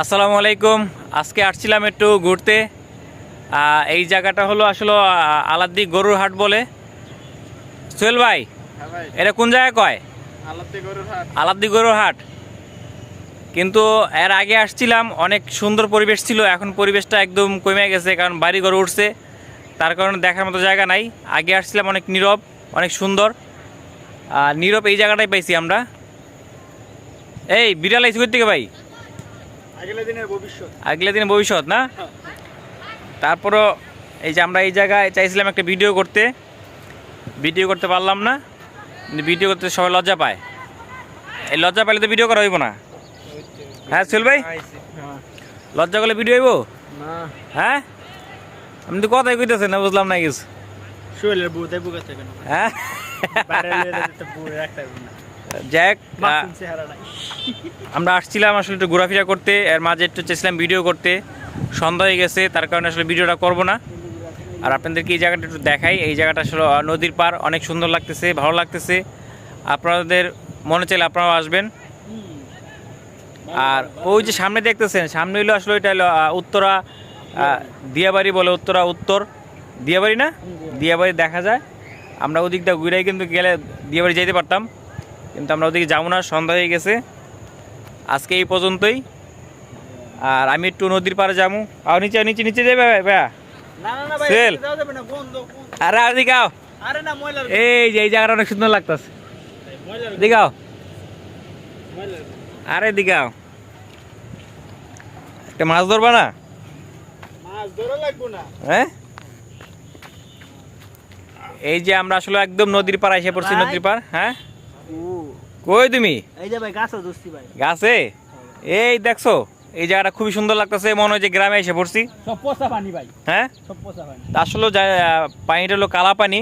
আসসালামু আলাইকুম। আজকে আসছিলাম একটু ঘুরতে। এই জায়গাটা হলো আসলে আহ, আলাদ্দি গরুর হাট বলে। সোহেল ভাই হ্যাঁ এটা কোন জায়গায় কয়? আলাদা গরুর হাট আলাদ্দি গরুর হাট কিন্তু এর আগে আসছিলাম অনেক সুন্দর পরিবেশ ছিল। এখন পরিবেশটা একদম কমে গেছে কারণ বাড়ি ঘর উঠছে। তার কারণে দেখার মতো জায়গা নাই। আগে আসছিলাম অনেক নীরব অনেক সুন্দর। আর নীরব এই জায়গাটাই পাইছি আমরা। এই বিড়াল আইসি থেকে ভাই? আগের দিনের ভবিষ্যৎ। আগলে দিনে ভবিষ্যৎ না? তারপরও এই যে আমরা এই জায়গায় চাইছিলাম একটা ভিডিও করতে। ভিডিও করতে পারলাম না। ভিডিও করতে সবাই লজ্জা পায়। এই লজ্জা পাইলে তো ভিডিও করা হইব না। হ্যাঁ সুল ভাই? লজ্জা করলে ভিডিও হইব? হ্যাঁ? আপনি তো কথাই কইতেছেন না বুঝলাম না কিছু। বুকাতে হ্যাঁ? বাইরে লিয়ে যেতে বউ রাখতে হবে না যাক আহ, মাসুম চেহারা নাই। আমরা আসছিলাম আসলে একটু ঘোরাফেরা করতে এর মাঝে একটু চেয়েছিলাম ভিডিও করতে। সন্ধ্যা হয়ে গেছে তার কারণে আসলে ভিডিওটা করব না। আর আপনাদেরকে এই জায়গাটা একটু দেখাই এই জায়গাটা আসলে নদীর পার অনেক সুন্দর লাগতেছে ভালো লাগতেছে। আপনাদের মনে চাইলে আপনারাও আসবেন। আর ওই যে সামনে দেখতেছেন সামনে হইল আসলে ওইটা হলো উত্তরা দিয়াবাড়ি বলে উত্তরা উত্তর। দিয়াবাড়ি না? দিয়াবাড়ি। দেখা যায়। আমরা ওদিকটা ঘুরাই কিন্তু গেলে দিয়াবাড়ি যেতে পারতাম। কিন্তু আমরা ওদিকে যাব না সন্ধ্যা হয়ে গেছে। আজকে এই পর্যন্তই। আর আমি একটু নদীর পাড়ে যাব। আর নিচে নিচে নিচে যাবে ভাইয়া? সেল। আরে আর দিকাও এই যে এই জায়গাটা অনেক সুন্দর লাগতেছে। দিকাও আরে দিকাও একটা মাছ ধরবা না? হ্যাঁ? এই যে আমরা আসলে একদম নদীর পাড় এসে পড়ছি নদীর পাড় হ্যাঁ? কই তুমি? এই যে ভাই গাছে দোস্তি ভাই। গাছে? এই দেখছ এই জায়গাটা খুবই সুন্দর লাগতেছে মনে হয় যে গ্রামে এসে পড়ছি। সব পানি ভাই। হ্যাঁ? সব পানি। তা আসলে পানিটা হলো কালা পানি।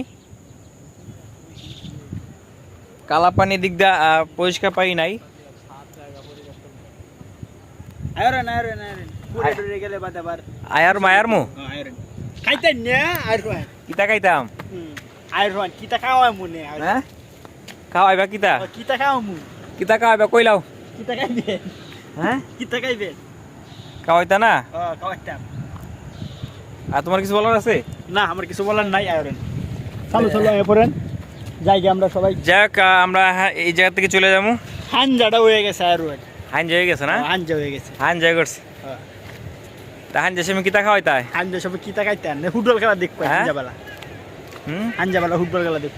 কালা পানি দিক দিয়ে পরিষ্কার পানি নাই। আয়রন আয়রন আয়রন পুরে টুরে গেলে বাদ আবার। আয়ার মায়ার মু? আয়রন খাইতে না আয়রন কিতা খাইতাম? আয়রন কিতা খাওয়া মনে হ্যাঁ? খাওয়াইবা কিতা? কিতা খাওয়া মু? কিতা খাওয়াইবা? কইলাও কিতা খাইবে? হ্যাঁ কিতা খাইবে? খাওয়াইতা না? হ্যাঁ খাওয়াইতাম। আর তোমার কিছু বলার আছে? না আমার কিছু বলার নাই আয়রন চালু চালু আয় পড়েন জায়গা আমরা সবাই। যাক আমরা হ্যাঁ, এই জায়গা থেকে চলে যাব হাঞ্জাটা হয়ে গেছে আয়রন হাইন হয়ে গেছে না? হাঞ্জা হয়ে গেছে। হাইন জয় করছে। হ্যাঁ। তা হাইন যে কিতা খাওয়াইতাই হাঞ্জা সব কিতা খাইতেন ফুটবল খেলা দেখ পাই হুম ফুটবল খেলা দেখ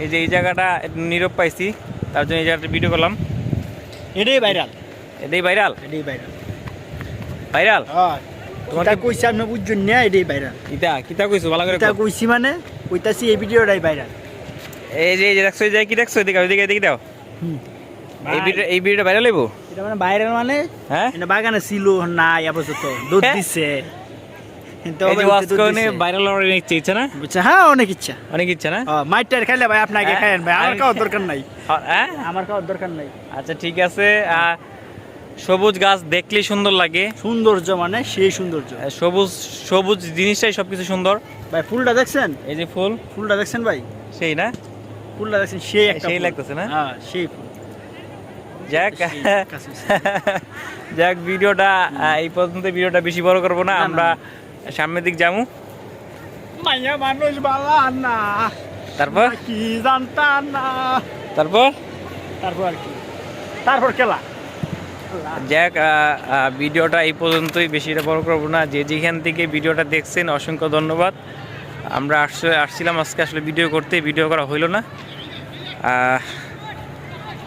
এই। যে এই জায়গাটা নীরব পাইছি তার জন্য এই জায়গাটা ভিডিও করলাম। এটাই ভাইরাল এটাই ভাইরাল এটাই ভাইরাল ভাইরাল হ্যাঁ তোমার কিতা কইছি আপনি বুঝছেন না এটাই ভাইরাল কিতা কিতা কইছো? ভালো করে কিতা কও। কইছি মানে কইতাছি এই ভিডিওটাই ভাইরাল এই যে এই যে দেখছ এই যে কি দেখছ? এদিকে ওইদিকে এদিকে দাও এই ভিডিও এই ভিডিওটা ভাইরাল হইব? এটা মানে ভাইরাল মানে হ্যাঁ? এটা বাগানে ছিল নাই আপাতত। দুধ হ্যাঁ? দিছে। ভাইরাল হওয়ার ইচ্ছে ইচ্ছা না? হ্যাঁ অনেক ইচ্ছা। অনেক ইচ্ছা না? মাইটার খাইলে ভাই আপনাকে হ্যাঁ, খাইয়েন ভাই আমার খাওয়ার দরকার নাই। হ্যাঁ? আমার খাওয়ার দরকার নাই। আচ্ছা ঠিক আছে। সবুজ গাছ দেখলেই সুন্দর লাগে। সৌন্দর্য মানে সেই সৌন্দর্য। সবুজ সবুজ জিনিসটাই সবকিছু সুন্দর। ভাই ফুলটা দেখছেন? এই যে ফুল। ফুলটা দেখছেন ভাই? সেই না? ফুলটা দেখছেন সেই একটা সেই লাগতেছে না? হ্যাঁ সেই ফুল। যাক। যাক ভিডিওটা এই পর্যন্ত ভিডিওটা বেশি বড় করব না, আমরা সামনের দিক যাব। মাইয়া মানুষ বালা না। তারপর? কি জানতাম না। তারপর? তারপর আর কি। তারপর খেলা। যাক ভিডিওটা এই পর্যন্তই। বেশিটা বড় করব না। যে যেখান থেকে ভিডিওটা দেখছেন অসংখ্য ধন্যবাদ। আমরা আসছে আসছিলাম আজকে আসলে ভিডিও করতে। ভিডিও করা হইল না।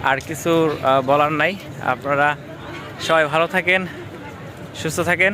আর কিছু বলার নাই। আপনারা সবাই ভালো থাকেন সুস্থ থাকেন।